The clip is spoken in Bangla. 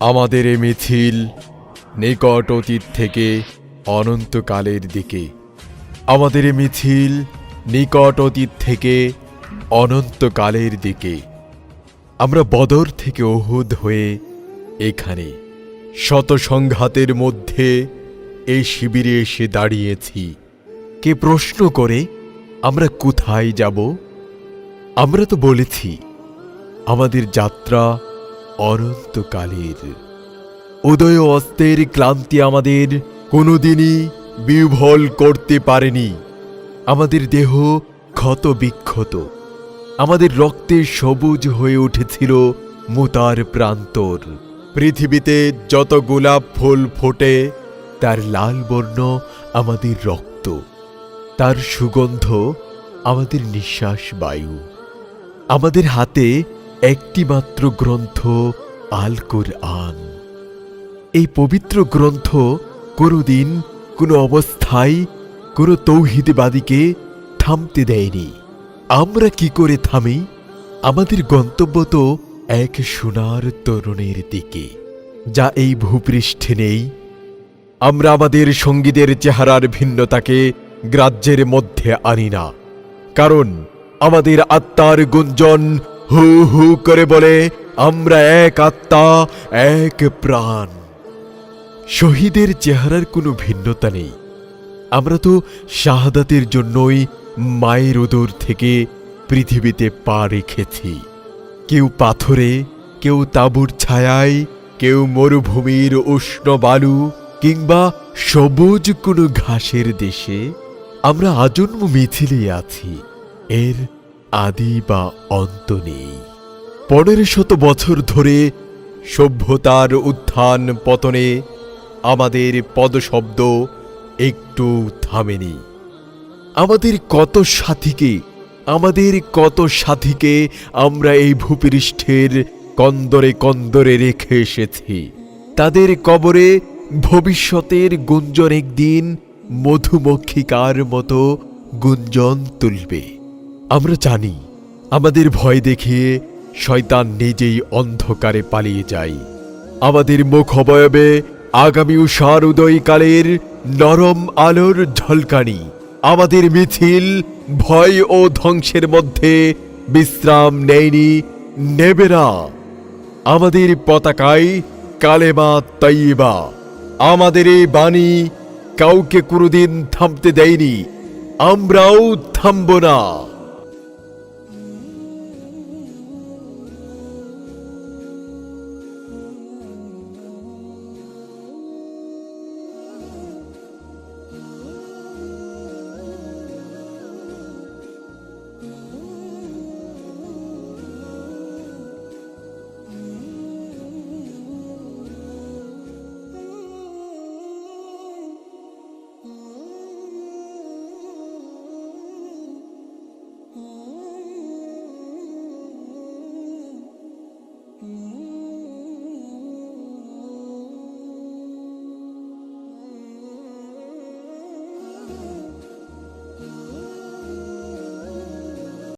আমাদের এ মিছিল নিকট অতীত থেকে অনন্তকালের দিকে। আমাদের এ মিছিল নিকট অতীত থেকে অনন্তকালের দিকে। আমরা বদর থেকে ওহুদ হয়ে এখানে শত সংঘাতের মধ্যে এই শিবিরে এসে দাঁড়িয়েছি। কে প্রশ্ন করে, আমরা কোথায় যাব? আমরা তো বলেছি, আমাদের যাত্রা অনন্তকালের। উদয় অস্তের ক্লান্তি আমাদের কোনোদিনই বিহ্বল করতে পারেনি। আমাদের দেহ ক্ষত বিক্ষত আমাদের রক্তে সবুজ হয়ে উঠেছিল মুতার প্রান্তর। পৃথিবীতে যত গোলাপ ফুল ফোটে, তার লাল বর্ণ আমাদের রক্ত। তার সুগন্ধ আমাদের নিঃশ্বাস বায়ু। আমাদের হাতে একটি মাত্র গ্রন্থ আল কোরআন। এই পবিত্র গ্রন্থ কোনোদিন কোনো অবস্থায় কোনো তৌহিদবাদীকে থামতে দেয়নি। আমরা কি করে থামি? আমাদের গন্তব্য তো এক সোনার তরুণের দিকে, যা এই ভূপৃষ্ঠে নেই। আমরা আমাদের সঙ্গীদের চেহারার ভিন্নতাকে গ্রাহ্যের মধ্যে আনি না, কারণ আমাদের আত্মার গুঞ্জন হু হু করে বলে, আমরা এক আত্মা, এক প্রাণ। শহীদের চেহারার কোনো ভিন্নতা নেই। আমরা তো শাহাদাতের জন্যই মায়ের ওদর থেকে পৃথিবীতে পা রেখেছি। কেউ পাথরে, কেউ তাঁবুর ছায়ায়, কেউ মরুভূমির উষ্ণ বালু, কিংবা সবুজ কোনো ঘাসের দেশে। আমরা আজন্ম মিছিলে আছি। এর আদি বা অন্ত নেই। পনেরো শত বছর ধরে সভ্যতার উত্থান পতনে আমাদের পদশব্দ একটু থামেনি। আমাদের কত সাথীকে, আমাদের কত সাথীকে আমরা এই ভূপৃষ্ঠের কন্দরে কন্দরে রেখে এসেছি। তাদের কবরে ভবিষ্যতের গুঞ্জন একদিন মধুমক্ষিকার মতো গুঞ্জন তুলবে। আমরা জানি, আমাদের ভয় দেখিয়ে শয়তান নিজেই অন্ধকারে পালিয়ে যায়। আমাদের মুখ অবয়বে আগামী উষার উদয়কালের নরম আলোর ঝলকানি, আমাদের মিছিল ভয় ও ধ্বংসের মধ্যে বিশ্রাম নেয়নি, নেবে না। আমাদের পতাকায় কালেমা তৈবা আমাদের এই বাণী কাউকে কোনোদিন থামতে দেয়নি, আমরাও থামব না।